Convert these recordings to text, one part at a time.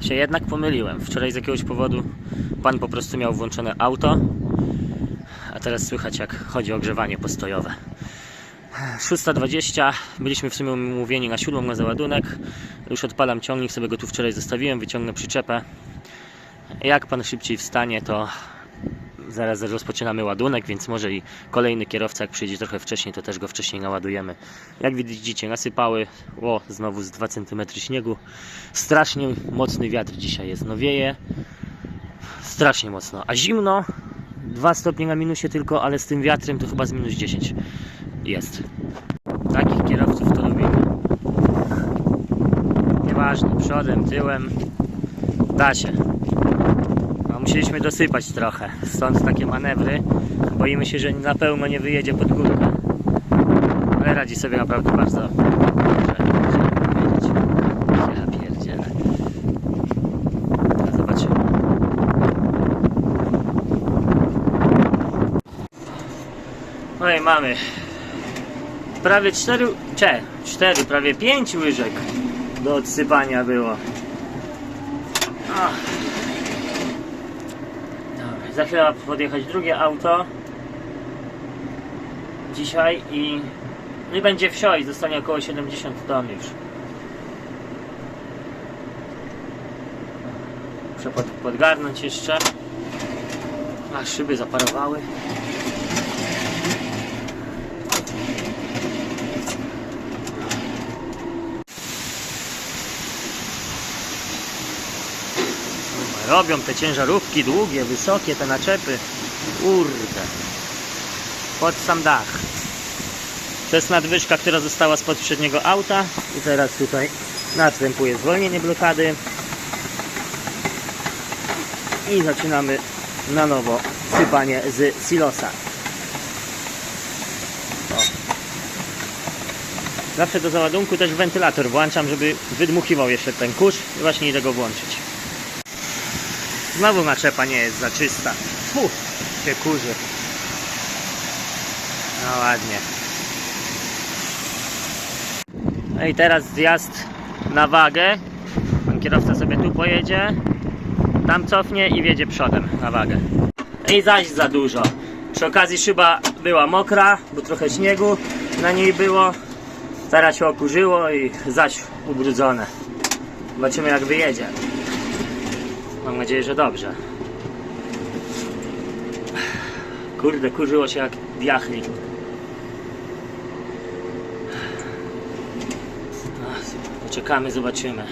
Się jednak pomyliłem. Wczoraj z jakiegoś powodu pan po prostu miał włączone auto, a teraz słychać jak chodzi o ogrzewanie postojowe. 6.20, byliśmy w sumie umówieni na siódmą na załadunek. Już odpalam ciągnik, sobie go tu wczoraj zostawiłem, wyciągnę przyczepę. Jak pan szybciej wstanie, to zaraz rozpoczynamy ładunek, więc może i kolejny kierowca, jak przyjdzie trochę wcześniej, to też go wcześniej naładujemy. Jak widzicie, nasypały, o, znowu z 2 cm śniegu. Strasznie mocny wiatr dzisiaj jest, no wieje strasznie mocno, a zimno 2 stopnie na minusie tylko, ale z tym wiatrem to chyba z minus 10 jest. Takich kierowców to lubimy. Nieważne, przodem, tyłem, da się. No, musieliśmy dosypać trochę, stąd takie manewry. Boimy się, że na pełno nie wyjedzie pod górkę. Ale radzi sobie naprawdę bardzo. No. No i mamy prawie 4, cze, 4, prawie 5 łyżek do odsypania było. Ach. Za chwilę ma podjechać drugie auto dzisiaj i, no i będzie wsio i zostanie około 70 ton już. Muszę pod, podgarnąć jeszcze. A szyby zaparowały. Robią te ciężarówki długie, wysokie, te naczepy. Kurde. Pod sam dach. To jest nadwyżka, która została z poprzedniego auta. I teraz tutaj następuje zwolnienie blokady. I zaczynamy na nowo sypanie z silosa. O. Zawsze do załadunku też wentylator włączam, żeby wydmuchiwał jeszcze ten kurz. I właśnie idę go włączyć. Znowu naczepa nie jest za czysta. Fu, się kurzy. No ładnie. No i teraz zjazd na wagę. Pan kierowca sobie tu pojedzie, tam cofnie i wjedzie przodem na wagę. No I zaś za dużo. Przy okazji szyba była mokra, bo trochę śniegu na niej było. Teraz się okurzyło i zaś ubrudzone. Zobaczymy jak wyjedzie. Mam nadzieję, że dobrze. Kurde, kurzyło się jak diachli. No, Poczekamy, zobaczymy.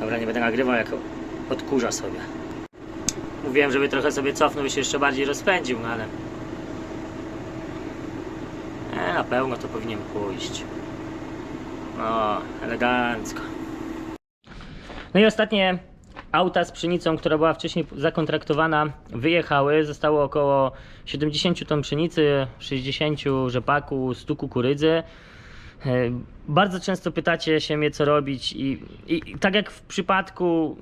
Dobra, nie będę nagrywał, jak odkurza sobie. Mówiłem, żeby trochę sobie cofnął i się jeszcze bardziej rozpędził, no ale... E, na pełno to powinien pójść. O, elegancko. No i ostatnie auta z pszenicą, która była wcześniej zakontraktowana, wyjechały. Zostało około 70 ton pszenicy, 60 rzepaku, 100 kukurydzy. E, Bardzo często pytacie się mnie, co robić, i, i, tak jak w przypadku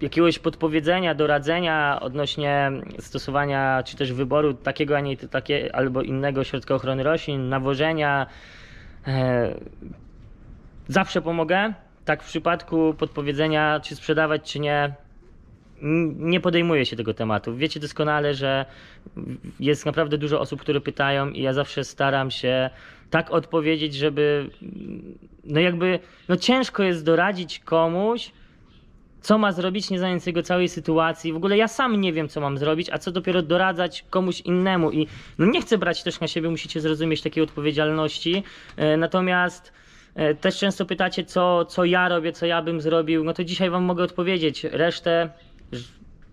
jakiegoś podpowiedzenia, doradzenia odnośnie stosowania czy też wyboru takiego, a nie takie, albo innego środka ochrony roślin, nawożenia, e, zawsze pomogę. Tak w przypadku podpowiedzenia, czy sprzedawać, czy nie, nie podejmuję się tego tematu. Wiecie doskonale, że jest naprawdę dużo osób, które pytają, i ja zawsze staram się tak odpowiedzieć, żeby. No jakby. No ciężko jest doradzić komuś, co ma zrobić, nie znając jego całej sytuacji. W ogóle ja sam nie wiem, co mam zrobić, a co dopiero doradzać komuś innemu. I no nie chcę brać też na siebie, musicie zrozumieć, takiej odpowiedzialności. E, Natomiast też często pytacie, co, co ja robię, co ja bym zrobił. No to dzisiaj Wam mogę odpowiedzieć. Resztę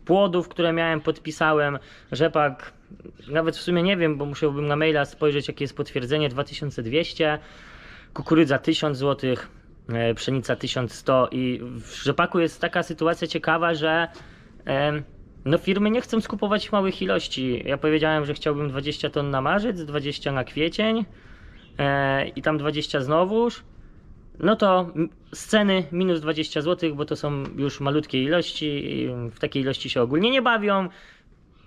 płodów, które miałem, podpisałem. Rzepak, nawet w sumie nie wiem, bo musiałbym na maila spojrzeć, jakie jest potwierdzenie 2200 kukurydza 1000 zł, e, pszenica 1100 i w rzepaku jest taka sytuacja ciekawa, że no firmy nie chcą skupować małych ilości. Ja powiedziałem, że chciałbym 20 ton na marzec, 20 na kwiecień e, i tam 20 znowuż. No to m- z ceny minus 20 zł, bo to są już malutkie ilości w takiej ilości się ogólnie nie bawią.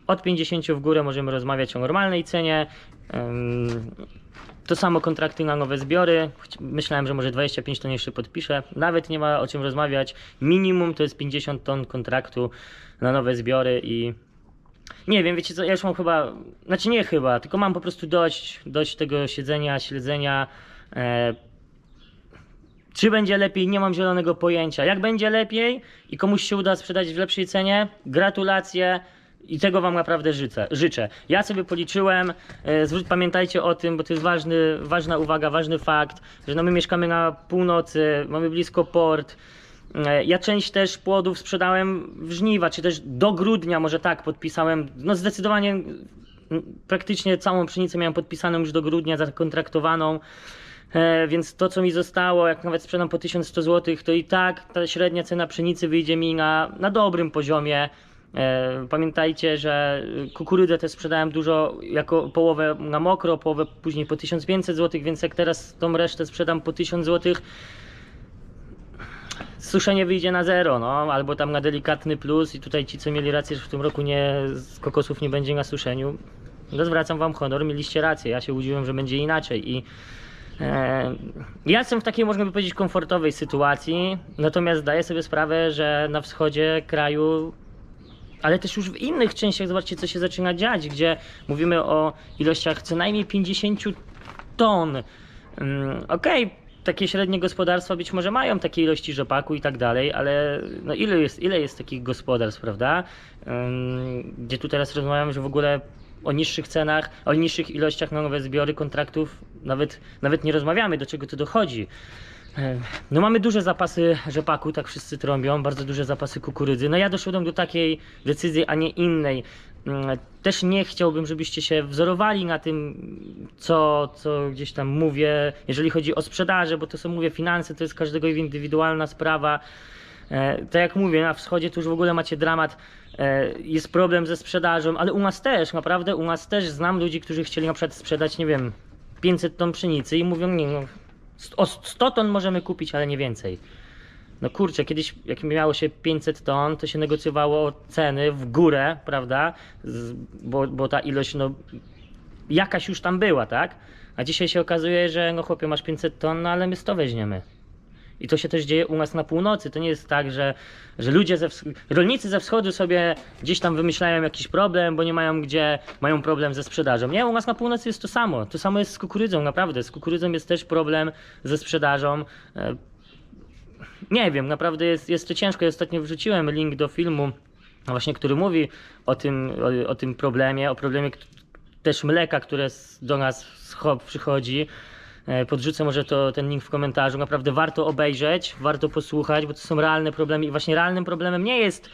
Od 50 w górę możemy rozmawiać o normalnej cenie. To samo kontrakty na nowe zbiory. Myślałem, że może 25 ton jeszcze podpiszę. Nawet nie ma o czym rozmawiać. Minimum to jest 50 ton kontraktu na nowe zbiory i nie wiem, wiecie co, ja już mam chyba, znaczy nie chyba, tylko mam po prostu dość, dość tego siedzenia, śledzenia. E, czy będzie lepiej, nie mam zielonego pojęcia. Jak będzie lepiej i komuś się uda sprzedać w lepszej cenie, gratulacje i tego Wam naprawdę życzę. życzę. Ja sobie policzyłem, e, zwróć, pamiętajcie o tym, bo to jest ważny, ważna uwaga, ważny fakt, że no my mieszkamy na północy, mamy blisko port. E, Ja część też płodów sprzedałem w żniwa, czy też do grudnia, może tak, podpisałem. No zdecydowanie praktycznie całą pszenicę miałem podpisaną już do grudnia, zakontraktowaną. E, więc to, co mi zostało, jak nawet sprzedam po 1100 zł, to i tak ta średnia cena pszenicy wyjdzie mi na, na dobrym poziomie. E, pamiętajcie, że kukurydzę też sprzedałem dużo, jako połowę na mokro, połowę później po 1500 zł, więc jak teraz tą resztę sprzedam po 1000 zł, suszenie wyjdzie na zero, no, albo tam na delikatny plus i tutaj ci, co mieli rację, że w tym roku nie, kokosów nie będzie na suszeniu, no zwracam wam honor, mieliście rację, ja się łudziłem, że będzie inaczej i e, ja jestem w takiej, można by powiedzieć, komfortowej sytuacji, natomiast zdaję sobie sprawę, że na wschodzie kraju ale też już w innych częściach, zobaczcie, co się zaczyna dziać, gdzie mówimy o ilościach co najmniej 50 ton. Mm, Okej, takie średnie gospodarstwa być może mają takie ilości rzepaku i tak dalej, ale no ile, jest, ile jest takich gospodarstw, prawda? Gdzie tu teraz rozmawiamy, że w ogóle o niższych cenach, o niższych ilościach na nowe zbiory kontraktów nawet, nawet nie rozmawiamy, do czego to dochodzi. E, No mamy duże zapasy rzepaku, tak wszyscy trąbią, bardzo duże zapasy kukurydzy. No ja doszedłem do takiej decyzji, a nie innej. Mm, Też nie chciałbym, żebyście się wzorowali na tym, co, co gdzieś tam mówię, jeżeli chodzi o sprzedaże, bo to są, mówię, finanse, to jest każdego indywidualna sprawa. E, Tak jak mówię, na wschodzie to już w ogóle macie dramat, e, jest problem ze sprzedażą, ale u nas też, naprawdę u nas też znam ludzi, którzy chcieli na przykład sprzedać, nie wiem, 500 ton pszenicy i mówią, nie no, o 100 ton możemy kupić, ale nie więcej. No kurczę, kiedyś jak miało się 500 ton, to się negocjowało ceny w górę, prawda? Z, bo, bo ta ilość, no jakaś już tam była, tak? A dzisiaj się okazuje, że no chłopie, masz 500 ton, no ale my 100 weźmiemy. I to się też dzieje u nas na północy. To nie jest tak, że, że ludzie ze rolnicy ze wschodu sobie gdzieś tam wymyślają jakiś problem, bo nie mają gdzie, mają problem ze sprzedażą. Nie, u nas na północy jest to samo. To samo jest z kukurydzą, naprawdę. Z kukurydzą jest też problem ze sprzedażą. E, Nie wiem, naprawdę jest, jest to ciężko. Ja ostatnio wrzuciłem link do filmu, właśnie, który mówi o tym, o, o tym problemie, o problemie też mleka, które do nas przychodzi. E, Podrzucę może to, ten link w komentarzu. Naprawdę warto obejrzeć, warto posłuchać, bo to są realne problemy. I właśnie realnym problemem nie jest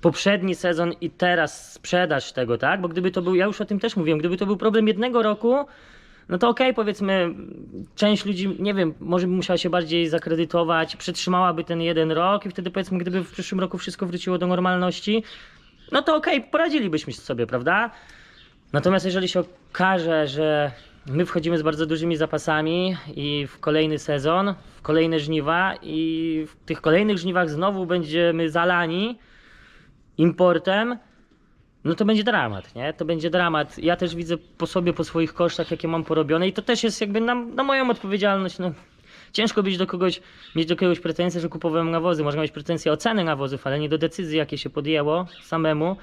poprzedni sezon i teraz sprzedaż tego, tak? Bo gdyby to był, ja już o tym też mówiłem, gdyby to był problem jednego roku, no to okej, powiedzmy, część ludzi, nie wiem, może by musiała się bardziej zakredytować, przetrzymałaby ten jeden rok i wtedy powiedzmy, gdyby w przyszłym roku wszystko wróciło do normalności, no to okej, poradzilibyśmy sobie, prawda? Natomiast jeżeli się okaże, że my wchodzimy z bardzo dużymi zapasami i w kolejny sezon, w kolejne żniwa i w tych kolejnych żniwach znowu będziemy zalani importem, no to będzie dramat, nie? To będzie dramat. Ja też widzę po sobie, po swoich kosztach, jakie mam porobione i to też jest jakby na, na moją odpowiedzialność, no. Ciężko być do kogoś, mieć do kogoś pretensje, że kupowałem nawozy. Można mieć pretensje o ceny nawozów, ale nie do decyzji, jakie się podjęło samemu.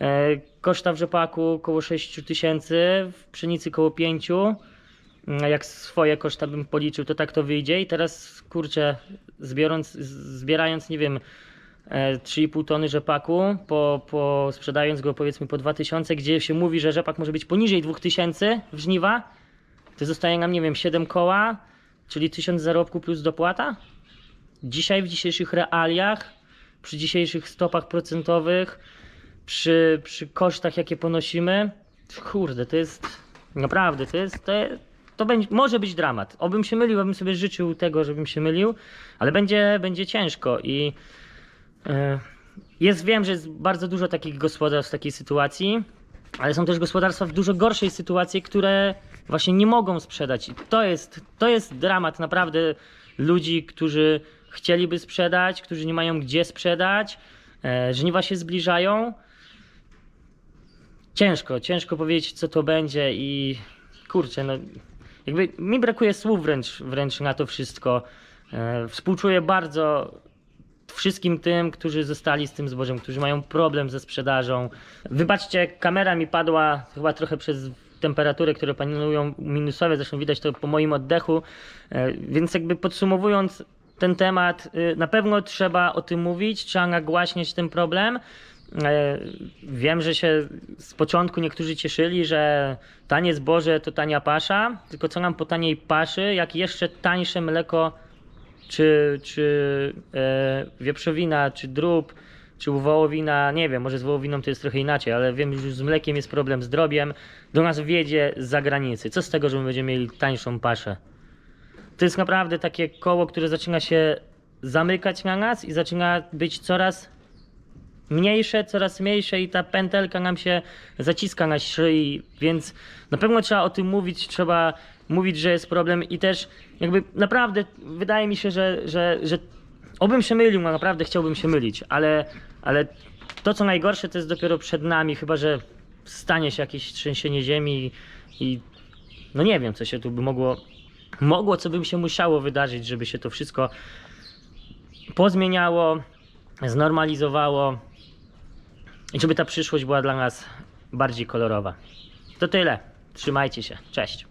E, koszta w rzepaku około 6 tysięcy, w pszenicy około 5. Mm, Jak swoje koszta bym policzył, to tak to wyjdzie. I teraz, kurczę, zbiorąc, zbierając, nie wiem, e, 3,5 tony rzepaku, po, po, sprzedając go powiedzmy po 2000, gdzie się mówi, że rzepak może być poniżej 2000 w żniwa, to zostaje nam, nie wiem, 7 koła, czyli 1000 zarobku plus dopłata. Dzisiaj, w dzisiejszych realiach, przy dzisiejszych stopach procentowych, przy, przy kosztach, jakie ponosimy, kurde, to jest naprawdę, to jest, to, to będzie, może być dramat. Obym się mylił, obym sobie życzył tego, żebym się mylił, ale będzie, będzie ciężko i e, jest, wiem, że jest bardzo dużo takich gospodarstw w takiej sytuacji, ale są też gospodarstwa w dużo gorszej sytuacji, które właśnie nie mogą sprzedać. I to jest, to jest dramat naprawdę ludzi, którzy chcieliby sprzedać, którzy nie mają gdzie sprzedać. E, żniwa się zbliżają. Ciężko, ciężko powiedzieć, co to będzie i kurczę, no jakby mi brakuje słów wręcz, wręcz na to wszystko. E, współczuję bardzo wszystkim tym, którzy zostali z tym zbożem, którzy mają problem ze sprzedażą. Wybaczcie, kamera mi padła chyba trochę przez temperatury, które panują minusowe, zresztą widać to po moim oddechu, E, więc jakby podsumowując ten temat, y, na pewno trzeba o tym mówić, trzeba nagłaśniać ten problem. E, Wiem, że się z początku niektórzy cieszyli, że tanie zboże to tania pasza, tylko co nam po taniej paszy, jak jeszcze tańsze mleko czy, czy e, wieprzowina, czy drób, czy wołowina, nie wiem, może z wołowiną to jest trochę inaczej, ale wiem, że już z mlekiem jest problem z drobiem, do nas wjedzie z zagranicy. Co z tego, że my będziemy mieli tańszą paszę? To jest naprawdę takie koło, które zaczyna się zamykać na nas i zaczyna być coraz mniejsze, coraz mniejsze i ta pętelka nam się zaciska na szyi, więc na pewno trzeba o tym mówić, trzeba mówić, że jest problem i też jakby naprawdę wydaje mi się, że, że, że obym się mylił, no naprawdę chciałbym się mylić, ale, ale to co najgorsze to jest dopiero przed nami, chyba że stanie się jakieś trzęsienie ziemi i, no nie wiem co się tu by mogło, mogło, co by się musiało wydarzyć, żeby się to wszystko pozmieniało, znormalizowało i żeby ta przyszłość była dla nas bardziej kolorowa. To tyle. Trzymajcie się. Cześć.